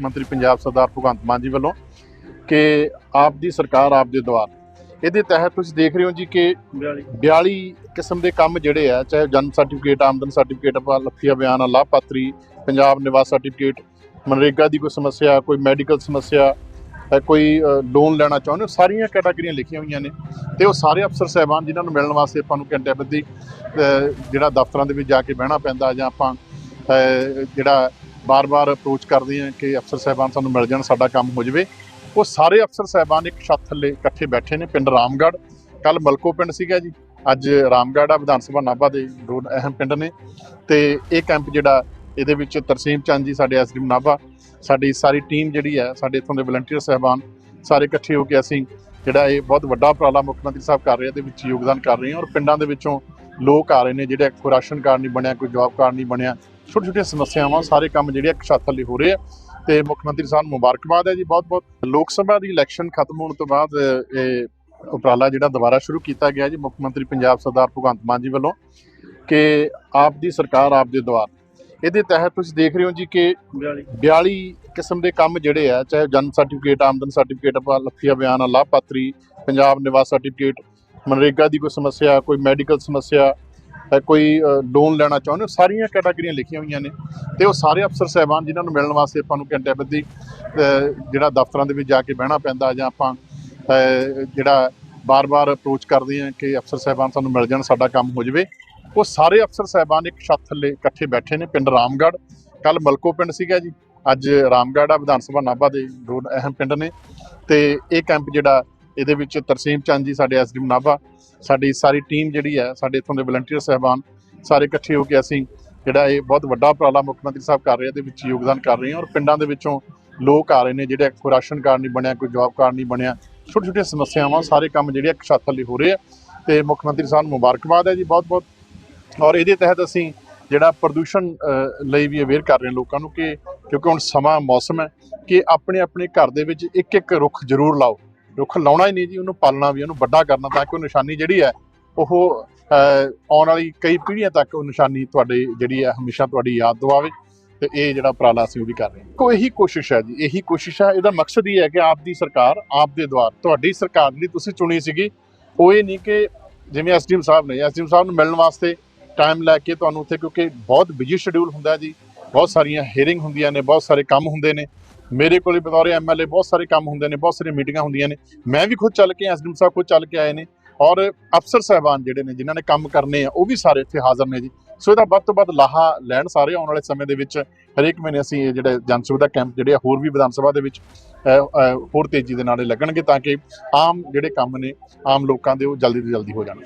ਮੰਤਰੀ ਪੰਜਾਬ ਸਰਦਾਰ ਭਗਵੰਤ ਮਾਨ ਜੀ ਵੱਲੋਂ ਕਿ ਆਪ ਦੀ ਸਰਕਾਰ ਆਪ ਦੇ ਦੁਆਰ ਇਹਦੇ ਤਹਿਤ ਤੁਸੀਂ ਦੇਖ ਰਹੇ ਹੋ ਜੀ ਕਿ 42 ਕਿਸਮ ਦੇ ਕੰਮ ਜਿਹੜੇ ਆ ਚਾਹੇ ਜਨਮ ਸਰਟੀਫਿਕੇਟ ਆਮਦਨ ਸਰਟੀਫਿਕੇਟ ਲਖੀਆ ਬਿਆਨ ਲਾਭਪਾਤਰੀ ਪੰਜਾਬ ਨਿਵਾਸ ਸਰਟੀਫਿਕੇਟ ਮਨਰੇਗਾ ਦੀ ਕੋਈ ਸਮੱਸਿਆ ਕੋਈ ਮੈਡੀਕਲ ਸਮੱਸਿਆ ਹੈ ਕੋਈ ਲੋਨ ਲੈਣਾ ਚਾਹੁੰਦੇ ਹੋ ਸਾਰੀਆਂ ਕੈਟਾਗਰੀਆਂ ਲਿਖੀਆਂ ਹੋਈਆਂ ਨੇ ਤੇ ਉਹ ਸਾਰੇ ਅਫਸਰ ਸਹਿਬਾਨ ਜਿਨ੍ਹਾਂ ਨੂੰ ਮਿਲਣ ਵਾਸਤੇ ਆਪਾਂ ਨੂੰ ਘੰਟੇ ਅਹ, ਜਿਹੜਾ ਦਫ਼ਤਰਾਂ ਦੇ ਵਿੱਚ ਜਾ ਕੇ ਬਹਿਣਾ ਪੈਂਦਾ ਜਾਂ ਆਪਾਂ ਜਿਹੜਾ ਬਾਰ-ਬਾਰ ਅਪਰੋਚ ਕਰਦੇ ਹਾਂ ਕਿ ਅਫਸਰ ਸਹਿਬਾਨ ਸਾਨੂੰ ਮਿਲ ਜਾਣ, ਸਾਡਾ ਕੰਮ ਹੋ ਜਾਵੇ। ਉਹ ਸਾਰੇ ਅਫਸਰ ਸਹਿਬਾਨ ਇੱਕ ਛੱਤ ਥੱਲੇ ਇਕੱਠੇ ਬੈਠੇ ਨੇ, ਪਿੰਡ ਰਾਮਗੜ੍ਹ। ਕੱਲ ਮਲਕੋ ਪਿੰਡ ਸੀਗਾ ਜੀ। ਅੱਜ ਰਾਮਗੜ੍ਹ ਆ, ਵਿਧਾਨ ਸਭਾ ਨਾਭਾ ਦੇ ਦੋ ਅਹਿਮ ਪਿੰਡ ਨੇ। ਤੇ ਇਹ ਕੈਂਪ ਜਿਹੜਾ ਇਹਦੇ ਵਿੱਚ ਤਰਸੀਮ ਚੰਦ ਜੀ, ਸਾਡੇ ਐਸਡੀਐਮ ਨਾਭਾ, ਸਾਡੀ ਸਾਰੀ ਟੀਮ ਜਿਹੜੀ ਹੈ ਸਾਡੇ ਇਥੋਂ ਦੇ ਵਲੰਟੀਅਰ ਸਹਿਬਾਨ, ਸਾਰੇ ਇਕੱਠੇ ਹੋ ਕੇ ਅਸੀਂ ਜਿਹੜਾ ਇਹ ਬਹੁਤ ਵੱਡਾ ਉਪਰਾਲਾ ਮੁੱਖ ਮੰਤਰੀ ਸਾਹਿਬ ਕਰ ਰਹੇ ਆ ਦੇ ਵਿੱਚ ਯੋਗਦਾਨ ਕਰ ਰਹੇ ਹਾਂ ਔਰ ਪਿੰਡਾਂ ਦੇ ਵਿੱਚੋਂ ਲੋਕ ਆ ਰਹੇ ਨੇ, ਜਿਹੜੇ ਕੋਈ ਰਾਸ਼ਨ ਕਾਰਡ ਨਹੀਂ ਬਣਿਆ, ਕੋਈ ਜੌਬ ਕਾਰਡ ਨਹੀਂ ਬਣਿਆ। ਛੋਟੇ ਛੋਟੀਆਂ ਸਮੱਸਿਆਵਾਂ, ਸਾਰੇ ਕੰਮ ਜਿਹੜੇ ਇੱਕ ਛੱਤ ਥੱਲੇ ਹੋ ਰਹੇ ਆ। ਤੇ ਮੁੱਖ ਮੰਤਰੀ ਸਾਹਿਬ ਨੂੰ ਮੁਬਾਰਕਬਾਦ ਹੈ ਜੀ ਬਹੁਤ ਬਹੁਤ ਲੋਕ ਸਭਾ ਦੀ ਇਲੈਕਸ਼ਨ ਖਤਮ ਹੋਣ ਤੋਂ ਬਾਅਦ, ਇਹ ਉਪਰਾਲਾ ਜਿਹੜਾ ਦੁਬਾਰਾ ਸ਼ੁਰੂ ਕੀਤਾ ਗਿਆ ਜੀ, ਮੁੱਖ ਮੰਤਰੀ ਪੰਜਾਬ ਸਰਦਾਰ ਭਗਵੰਤ ਮਾਨ ਜੀ ਵੱਲੋਂ ਕਿ ਆਪ ਦੀ ਸਰਕਾਰ ਆਪ ਦੇ ਦੁਆਰ ਇਹਦੇ ਤਹਿਤ ਤੁਸੀਂ ਦੇਖ ਰਹੇ ਹੋ ਜੀ ਕਿ 42 ਕਿਸਮ ਦੇ ਕੰਮ ਜਿਹੜੇ ਆ, ਚਾਹੇ ਜਨ ਸਰਟੀਫਿਕੇਟ, ਆਮਦਨ ਸਰਟੀਫਿਕੇਟ, ਲਖੀਆ ਬਿਆਨ, ਲਾਭਪਾਤਰੀ, ਪੰਜਾਬ ਨਿਵਾਸ ਸਰਟੀਫਿਕੇਟ, ਮਨਰੇਗਾ ਦੀ ਕੋਈ ਸਮੱਸਿਆ, ਕੋਈ ਮੈਡੀਕਲ ਸਮੱਸਿਆ ਕੋਈ ਲੋਨ ਲੈਣਾ ਚਾਹੁੰਦੇ ਹੋ? ਸਾਰੀਆਂ ਕੈਟਾਗਰੀਆਂ ਲਿਖੀਆਂ ਹੋਈਆਂ ਨੇ ਤੇ ਉਹ ਸਾਰੇ ਅਫਸਰ ਸਹਿਬਾਨ ਜਿਨ੍ਹਾਂ ਨੂੰ ਮਿਲਣ ਵਾਸਤੇ ਆਪਾਂ ਨੂੰ ਘੰਟੇ ਬੱਧੀ ਜਿਹੜਾ ਦਫ਼ਤਰਾਂ ਦੇ ਵਿੱਚ ਜਾ ਕੇ ਬਹਿਣਾ ਪੈਂਦਾ ਜਾਂ ਆਪਾਂ ਜਿਹੜਾ ਬਾਰ-ਬਾਰ ਅਪਰੋਚ ਕਰਦੇ ਹਾਂ ਕਿ ਅਫਸਰ ਸਹਿਬਾਨ ਸਾਨੂੰ ਮਿਲ ਜਾਣ, ਸਾਡਾ ਕੰਮ ਹੋ ਜਾਵੇ। ਉਹ ਸਾਰੇ ਅਫਸਰ ਸਹਿਬਾਨ ਇੱਕ ਛੱਤ ਥੱਲੇ ਇਕੱਠੇ ਬੈਠੇ ਨੇ, ਪਿੰਡ ਰਾਮਗੜ੍ਹ। ਕੱਲ ਮਲਕੋ ਪਿੰਡ ਸੀਗਾ ਜੀ। ਅੱਜ ਰਾਮਗੜ੍ਹ ਆ, ਵਿਧਾਨ ਸਭਾ ਨਾਭਾ ਦੇ ਦੋ ਅਹਿਮ ਪਿੰਡ ਨੇ। ਤੇ ਇਹ ਕੈਂਪ ਜਿਹੜਾ ਇਹਦੇ ਵਿੱਚ ਤਰਸੀਮ ਚੰਦ ਜੀ, ਸਾਡੇ ਐਸਡੀਐਮ ਨਾਭਾ ਸਾਡੀ ਸਾਰੀ ਟੀਮ ਜਿਹੜੀ ਹੈ, ਸਾਡੇ ਇਥੋਂ ਦੇ ਵਲੰਟੀਅਰ ਸਹਿਬਾਨ, ਸਾਰੇ ਇਕੱਠੇ ਹੋ ਕੇ ਅਸੀਂ ਜਿਹੜਾ ਇਹ ਬਹੁਤ ਵੱਡਾ ਉਪਰਾਲਾ ਮੁੱਖ ਮੰਤਰੀ ਸਾਹਿਬ ਕਰ ਰਹੇ ਇਹਦੇ ਵਿੱਚ ਯੋਗਦਾਨ ਕਰ ਰਹੇ ਹਾਂ ਔਰ ਪਿੰਡਾਂ ਦੇ ਵਿੱਚੋਂ ਲੋਕ ਆ ਰਹੇ ਨੇ ਜਿਹੜੇ ਕੋਈ ਰਾਸ਼ਨ ਕਾਰਡ ਨਹੀਂ ਬਣਿਆ, ਕੋਈ ਜੌਬ ਕਾਰਡ ਨਹੀਂ ਬਣਿਆ ਛੋਟੇ ਛੋਟੀਆਂ ਸਮੱਸਿਆਵਾਂ, ਸਾਰੇ ਕੰਮ ਜਿਹੜੇ ਇੱਕ ਛੱਤ ਥੱਲੇ ਹੋ ਰਹੇ ਆ ਤੇ ਮੁੱਖ ਮੰਤਰੀ ਸਾਹਿਬ ਨੂੰ ਮੁਬਾਰਕਬਾਦ ਹੈ ਜੀ ਬਹੁਤ ਬਹੁਤ ਔਰ ਇਹਦੇ ਤਹਿਤ ਅਸੀਂ ਜਿਹੜਾ ਪ੍ਰਦੂਸ਼ਣ ਲਈ ਵੀ ਅਵੇਅਰ ਕਰ ਰਹੇ ਹਾਂ ਲੋਕਾਂ ਨੂੰ ਕਿ ਕਿਉਂਕਿ ਹੁਣ ਸਮਾਂ ਮੌਸਮ ਹੈ ਕਿ ਆਪਣੇ ਆਪਣੇ ਘਰ ਦੇ ਵਿੱਚ ਇੱਕ ਇੱਕ ਰੁੱਖ ਜ਼ਰੂਰ ਲਾਓ। ਰੁੱਖ ਲਾਉਣਾ ਹੀ ਨਹੀਂ ਜੀ ਉਹਨੂੰ ਪਾਲਣਾ ਵੀ ਉਹਨੂੰ ਵੱਡਾ ਕਰਨਾ ਤਾਂ ਕਿ ਉਹ ਨਿਸ਼ਾਨੀ ਜਿਹੜੀ ਹੈ ਉਹ ਅ, ਆਉਣ ਵਾਲੀ ਕਈ ਪੀੜ੍ਹੀਆਂ ਤੱਕ ਉਹ ਨਿਸ਼ਾਨੀ ਤੁਹਾਡੇ ਜਿਹੜੀ ਹੈ ਹਮੇਸ਼ਾ ਤੁਹਾਡੀ ਯਾਦ ਦਿਵਾਵੇ ਤੇ ਇਹ ਜਿਹੜਾ ਉਪਰਾਲਾ ਅਸੀਂ ਉਹ ਵੀ ਕਰ ਰਹੇ ਹਾਂ। ਕੋ ਇਹੀ ਕੋਸ਼ਿਸ਼ ਹੈ ਜੀ ਇਹੀ ਕੋਸ਼ਿਸ਼ ਹੈ ਇਹਦਾ ਮਕਸਦ ਹੀ ਹੈ ਕਿ ਆਪ ਦੀ ਸਰਕਾਰ ਆਪ ਦੇ ਦੁਆਰ ਤੁਹਾਡੀ ਸਰਕਾਰ ਜਿਹੜੀ ਤੁਸੀਂ ਚੁਣੀ ਸੀਗੀ ਉਹ ਇਹ ਨਹੀਂ ਕਿ ਜਿਵੇਂ ਐਸਡੀਐਮ ਸਾਹਿਬ ਨੇ ਐਸਡੀਐਮ ਸਾਹਿਬ ਨੂੰ ਮਿਲਣ ਵਾਸਤੇ ਟਾਈਮ ਲੈ ਕੇ ਤੁਹਾਨੂੰ ਉੱਥੇ ਕਿਉਂਕਿ ਬਹੁਤ ਬਿਜ਼ੀ ਸ਼ਡਿਊਲ ਹੁੰਦਾ ਜੀ ਬਹੁਤ ਸਾਰੀਆਂ ਹੇਅਰਿੰਗ ਹੁੰਦੀਆਂ ਨੇ ਬਹੁਤ ਸਾਰੇ ਕੰਮ ਹੁੰਦੇ ਨੇ ਮੇਰੇ ਕੋਲੇ ਬਤੌਰ ਐਮਐਲਏ ਬਹੁਤ ਸਾਰੇ ਕੰਮ ਹੁੰਦੇ ਨੇ, ਬਹੁਤ ਸਾਰੀਆਂ ਮੀਟਿੰਗਾਂ ਹੁੰਦੀਆਂ ਨੇ। ਮੈਂ ਵੀ ਖੁਦ ਚੱਲ ਕੇ ਐਸਡੀਐਮ ਸਾਹਿਬ ਖੁਦ ਚੱਲ ਕੇ ਆਏ ਨੇ ਔਰ ਅਫਸਰ ਸਹਿਬਾਨ ਜਿਹੜੇ ਨੇ, ਜਿਨ੍ਹਾਂ ਨੇ ਕੰਮ ਕਰਨੇ ਆ, ਉਹ ਵੀ ਸਾਰੇ ਇੱਥੇ ਹਾਜ਼ਰ ਨੇ ਜੀ। ਸੋ ਇਹਦਾ ਵੱਧ ਤੋਂ ਵੱਧ ਲਾਹਾ ਲੈਣ ਸਾਰੇ ਆਉਣ ਵਾਲੇ ਸਮੇਂ ਦੇ ਵਿੱਚ। ਹਰੇਕ ਮਹੀਨੇ ਅਸੀਂ ਇਹ ਜਿਹੜੇ ਜਨ ਸੁਵਿਧਾ ਕੈਂਪ ਜਿਹੜੇ ਆ, ਹੋਰ ਵੀ ਵਿਧਾਨ ਸਭਾ ਦੇ ਵਿੱਚ ਹੋਰ ਤੇਜ਼ੀ ਦੇ ਨਾਲ ਲੱਗਣਗੇ ਤਾਂ ਕਿ ਆਮ ਜਿਹੜੇ ਕੰਮ ਨੇ, ਆਮ ਲੋਕਾਂ ਦੇ ਉਹ ਜਲਦੀ ਤੋਂ ਜਲਦੀ ਹੋ ਜਾਣ।